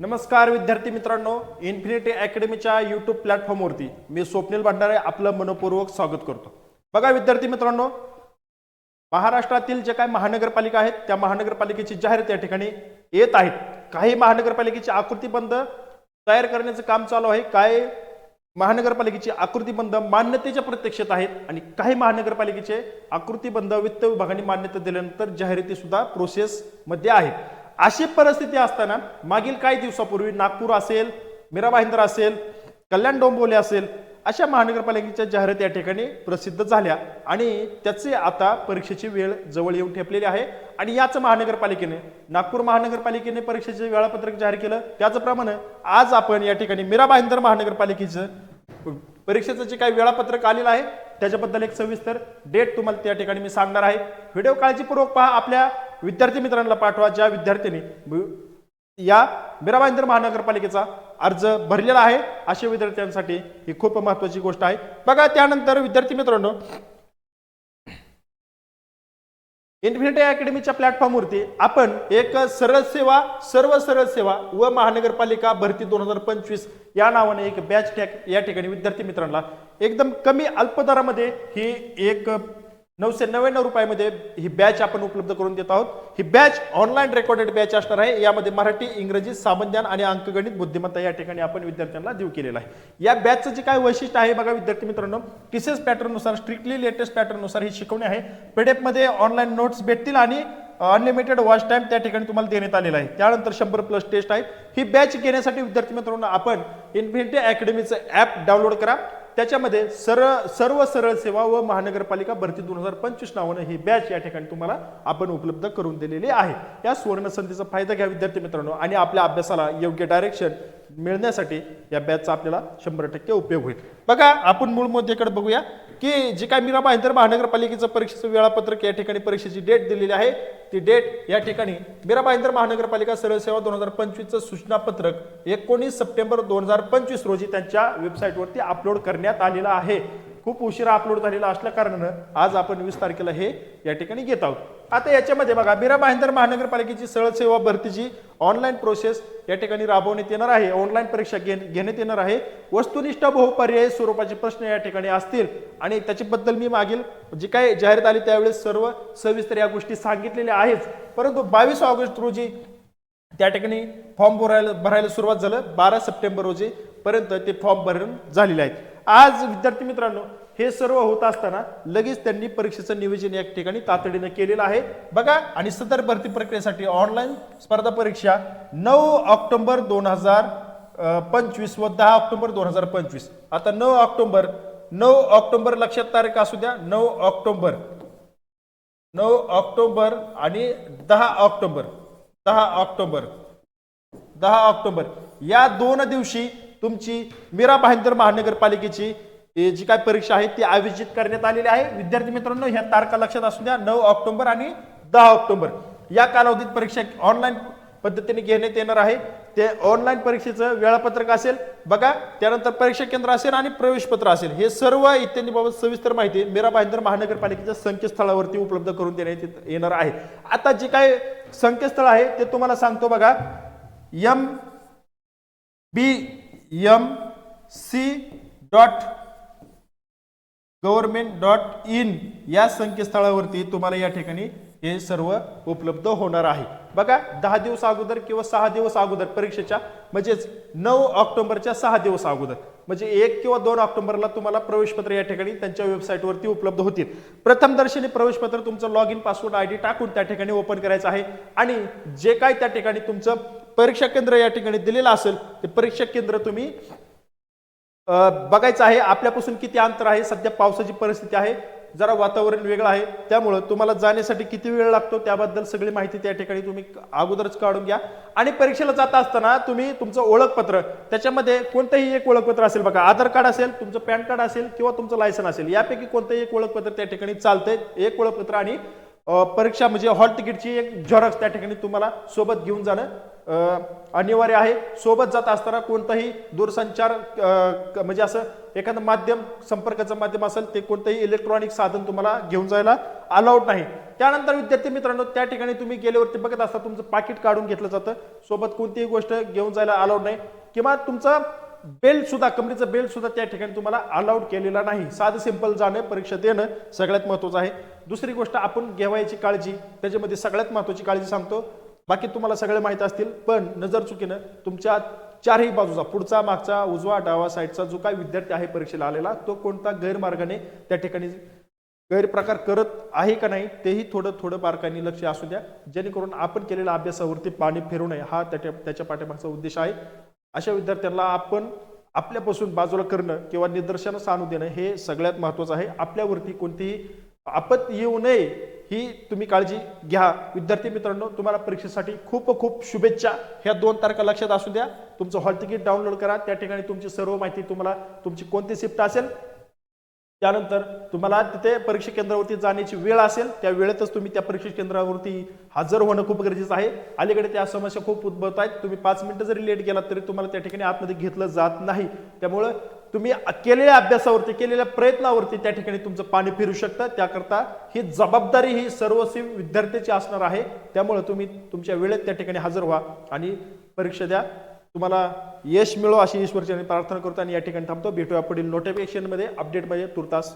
नमस्कार विद्यार्थी मित्रांनो इन्फिनिटी अकॅडमीच्या युट्यूब प्लॅटफॉर्मवरती मी स्वप्नील भंडारे आपलं मनपूर्वक स्वागत करतो. बघा विद्यार्थी मित्रांनो महाराष्ट्रातील जे काही महानगरपालिका आहेत त्या महानगरपालिकेची जाहिरात या ठिकाणी येत आहेत. काही महानगरपालिकेची आकृतीबंध तयार करण्याचं काम चालू आहे. काय महानगरपालिकेची आकृतीबंध मान्यतेच्या प्रत्यक्षात आहेत आणि काही महानगरपालिकेचे आकृतीबंध वित्त विभागाने मान्यता दिल्यानंतर जाहिराती सुद्धा प्रोसेस मध्ये आहेत अशी परिस्थिती असताना मागील काही दिवसापूर्वी नागपूर असेल मीरा भाईंदर असेल कल्याण डोंबोले असेल अशा महानगरपालिकेच्या जाहिरात या ठिकाणी प्रसिद्ध झाल्या आणि त्याचे आता परीक्षेची वेळ जवळ येऊन ठेपलेली आहे. आणि याच महानगरपालिकेने नागपूर महानगरपालिकेने परीक्षेचे वेळापत्रक जाहीर केलं. त्याचप्रमाणे आज आपण या ठिकाणी मीरा भाईंदर महानगरपालिकेचं परीक्षेचं जे काही वेळापत्रक आलेलं आहे त्याच्याबद्दल एक सविस्तर डेट तुम्हाला त्या ठिकाणी मी सांगणार आहे. व्हिडिओ काळजीपूर्वक पहा. आपल्या विद्यार्थी मित्रांना पाठवा ज्या विद्यार्थ्यांनी या मीराबाईंदर महानगरपालिकेचा अर्ज भरलेला आहे अशा विद्यार्थ्यांसाठी ही खूप महत्वाची गोष्ट आहे. बघा त्यानंतर विद्यार्थी मित्रांनो इन्फिनिटी अकॅडमीच्या प्लॅटफॉर्मवरती आपण एक सरळ सेवा सर्व सरळ सेवा व महानगरपालिका भरती दोन हजार पंचवीस या नावाने एक बॅच टॅक या ठिकाणी विद्यार्थी मित्रांना एकदम कमी अल्पदरामध्ये ही एक नऊशे नव्याण्णव रुपयामध्ये ही बॅच आपण उपलब्ध करून देत आहोत. ही बॅच ऑनलाईन रेकॉर्डेड बॅच असणार आहे. यामध्ये मराठी इंग्रजी सामान्यान आणि अंकगणित बुद्धिमत्ता या ठिकाणी आपण विद्यार्थ्यांना देऊ केलेला आहे. या बॅचचं जे काय वैशिष्ट्य आहे बघा विद्यार्थी मित्रांनो टीसीएस पॅटर्ननुसार स्ट्रिक्टली लेटेस्ट पॅटर्ननुसार ही शिकवणी आहे. पीडीएफ ऑनलाईन नोट्स भेटतील आणि अनलिमिटेड वॉच टाइम त्या ठिकाणी तुम्हाला देण्यात आलेला आहे. त्यानंतर शंभर प्लस टेस्ट आहे. ही बॅच घेण्यासाठी विद्यार्थी मित्रांनो आपण इन्फिनिटी अकॅडमीचं ॲप डाउनलोड करा. त्याच्यामध्ये सरळ सर्व सरळ सेवा व महानगरपालिका भरती दोन हजार पंचवीस नावानं ही बॅच या ठिकाणी तुम्हाला आपण उपलब्ध करून दिलेली आहे. या सुवर्ण संधीचा फायदा घ्या विद्यार्थी मित्रांनो आणि आपल्या अभ्यासाला योग्य डायरेक्शन मिळण्यासाठी या बॅचचा आपल्याला शंभर टक्के उपयोग होईल. बघा आपण मूळ मुद्द्याकडे बघूया की जे काय मीरा भाईंदर महानगरपालिकेचं परीक्षेचं वेळापत्रक या ठिकाणी परीक्षेची डेट दिलेली आहे. ती डेट या ठिकाणी मीरा भाईंदर महानगरपालिका सरळ सेवा दोन हजार पंचवीसचं सूचनापत्रक एकोणीस सप्टेंबर दोन हजार पंचवीस रोजी त्यांच्या वेबसाईटवरती अपलोड करण्यात आलेलं आहे. खूप उशिरा अपलोड झालेला असल्या कारणानं आज आपण वीस तारखेला हे या ठिकाणी घेत आहोत. आता याच्यामध्ये बघा मीरा भाईंदर महानगरपालिकेची सरळ सेवा भरतीची ऑनलाईन प्रोसेस या ठिकाणी राबवण्यात येणार आहे. ऑनलाईन परीक्षा घे घेण्यात येणार आहे. वस्तुनिष्ठ बहुपर्यायी स्वरूपाचे प्रश्न या ठिकाणी असतील. आणि त्याच्याबद्दल मी मागील जी काही जाहिरात आली त्यावेळेस सर्व सविस्तर या गोष्टी सांगितलेल्या आहेच परंतु बावीस ऑगस्ट रोजी त्या ठिकाणी फॉर्म भरायला भरायला सुरुवात झालं. बारा सप्टेंबर रोजी पर्यंत ते फॉर्म भरून झालेले आहेत. आज विद्यार्थी मित्रांनो हे सर्व होत असताना लगेच त्यांनी परीक्षेचं नियोजन या ठिकाणी तातडीनं केलेलं आहे. बघा आणि सदर भरती प्रक्रियेसाठी ऑनलाईन स्पर्धा परीक्षा नऊ ऑक्टोबर दोन हजार पंचवीस व दहा ऑक्टोबर दोन हजार पंचवीस. आता नऊ ऑक्टोबर नऊ ऑक्टोबर लक्षात तारीख असू द्या नऊ ऑक्टोबर. नऊ ऑक्टोबर आणि दहा ऑक्टोबर. दहा ऑक्टोबर. दहा ऑक्टोबर. या दोन दिवशी तुमची मीरा भाईंदर महानगरपालिकेची जी काय परीक्षा आहे ती आयोजित करण्यात आलेली आहे. विद्यार्थी मित्रांनो ह्या तारखा लक्षात असू द्या नऊ ऑक्टोबर आणि दहा ऑक्टोबर. या कालावधीत परीक्षा ऑनलाईन पद्धतीने घेण्यात येणार आहे. ते ऑनलाईन परीक्षेचं वेळापत्रक असेल बघा त्यानंतर परीक्षा केंद्र असेल आणि प्रवेशपत्र असेल. हे सर्व इत्यादीबाबत सविस्तर माहिती मीरा भाईंदर महानगरपालिकेच्या संकेतस्थळावरती उपलब्ध करून देण्यात येत- येणार आहे. आता जे काय संकेतस्थळ आहे ते तुम्हाला सांगतो बघा. M B M C dot government dot in या संकेतस्थळावरती तुम्हाला या ठिकाणी हे सर्व उपलब्ध होणार आहे. बघा दहा दिवस अगोदर किंवा सहा दिवस अगोदर परीक्षेच्या म्हणजेच नऊ ऑक्टोबरच्या सहा दिवस अगोदर म्हणजे एक किंवा दोन ऑक्टोबरला तुम्हाला प्रवेशपत्र या ठिकाणी त्यांच्या वेबसाईटवरती उपलब्ध होतील. प्रथमदर्शनी प्रवेशपत्र तुमचं log in password I D टाकून त्या ठिकाणी ओपन करायचं आहे. आणि जे काय त्या ठिकाणी तुमचं परीक्षा केंद्र या ठिकाणी दिलेलं असेल ते परीक्षा केंद्र तुम्ही बघायचं आहे आपल्यापासून किती अंतर आहे सध्या पावसाची परिस्थिती आहे जरा वातावरण वेगळं आहे त्यामुळं तुम्हाला जाण्यासाठी किती वेळ लागतो त्याबद्दल सगळी माहिती त्या ठिकाणी तुम्ही अगोदरच काढून घ्या. आणि परीक्षेला जात असताना तुम्ही तुमचं ओळखपत्र त्याच्यामध्ये कोणतंही एक ओळखपत्र असेल बघा आधार कार्ड असेल तुमचं पॅन कार्ड असेल किंवा तुमचं लायसन असेल यापैकी कोणतंही एक ओळखपत्र त्या ठिकाणी चालतंय. एक ओळखपत्र आणि परीक्षा म्हणजे हॉल तिकीटची एक झेरॉक्स त्या ठिकाणी तुम्हाला सोबत घेऊन जाणं अनिवार्य आहे. सोबत जात असताना कोणताही दूरसंचार म्हणजे असं एखादं माध्यम संपर्काचं माध्यम असेल ते कोणतंही इलेक्ट्रॉनिक साधन तुम्हाला घेऊन जायला अलाउड नाही. त्यानंतर विद्यार्थी मित्रांनो त्या ठिकाणी तुम्ही गेल्यावरती बघत असता तुमचं पाकिट काढून घेतलं जातं. सोबत कोणतीही गोष्ट घेऊन जायला अलाउड नाही. किंवा तुमचा बेल सुद्धा कंपनीचं बेल सुद्धा त्या ठिकाणी तुम्हाला अलाउड केलेला नाही. साधं सिंपल जाणं परीक्षा देणं सगळ्यात महत्वाचं आहे. दुसरी गोष्ट आपण घेवायची काळजी त्याच्यामध्ये सगळ्यात महत्वाची काळजी सांगतो. बाकी तुम्हाला सगळे माहीत असतील पण नजर चुकीनं तुमच्या चारही बाजूचा पुढचा मागचा उजवा डावा साईडचा जो काही विद्यार्थी आहे परीक्षेला आलेला तो कोणता गैरमार्गाने त्या ठिकाणी गैरप्रकार करत आहे का नाही तेही थोडं थोडं बारकाईने लक्ष असू द्या. जेणेकरून आपण केलेल्या अभ्यासावरती पाणी फिरू नये. हा त्याच्या त्याच्या पाठीमागचा उद्देश आहे. अशा विद्यार्थ्यांना आपण आपल्यापासून बाजूला करणं किंवा निदर्शनास आणू देणं हे सगळ्यात महत्वाचं आहे. आपल्यावरती कोणतीही आपत्ती येऊ नये ही तुम्ही काळजी घ्या. विद्यार्थी मित्रांनो तुम्हाला परीक्षेसाठी खूप खूप शुभेच्छा. ह्या दोन तारखा लक्षात असू द्या. तुमचं हॉल तिकीट डाउनलोड करा. त्या ठिकाणी तुमची सर्व माहिती तुम्हाला तुमची कोणती शिफ्ट असेल त्यानंतर तुम्हाला तिथे परीक्षा केंद्रावरती जाण्याची वेळ असेल त्या वेळेतच तुम्ही त्या परीक्षा केंद्रावरती हजर होणं खूप गरजेचं आहे. अलीकडे त्या समस्या खूप उद्भवत आहेत. तुम्ही पाच मिनिटं जरी लेट गेलात तरी तुम्हाला त्या ठिकाणी आतमध्ये घेतलं जात नाही. त्यामुळं तुम्ही केलेल्या अभ्यासावरती केलेल्या प्रयत्नावरती त्या ठिकाणी तुमचं पाणी फिरू शकतं. त्याकरता ही जबाबदारी ही सर्वस्वी विद्यार्थ्याची असणार आहे. त्यामुळे तुम्ही तुमच्या वेळेत त्या ठिकाणी हजर व्हा आणि परीक्षा द्या. तुम्हाला यश मिळो अशी ईश्वरची प्रार्थना करतो आणि या ठिकाणी थांबतो. भेटूया पुढील नोटिफिकेशनमध्ये अपडेटमध्ये तुर्तास.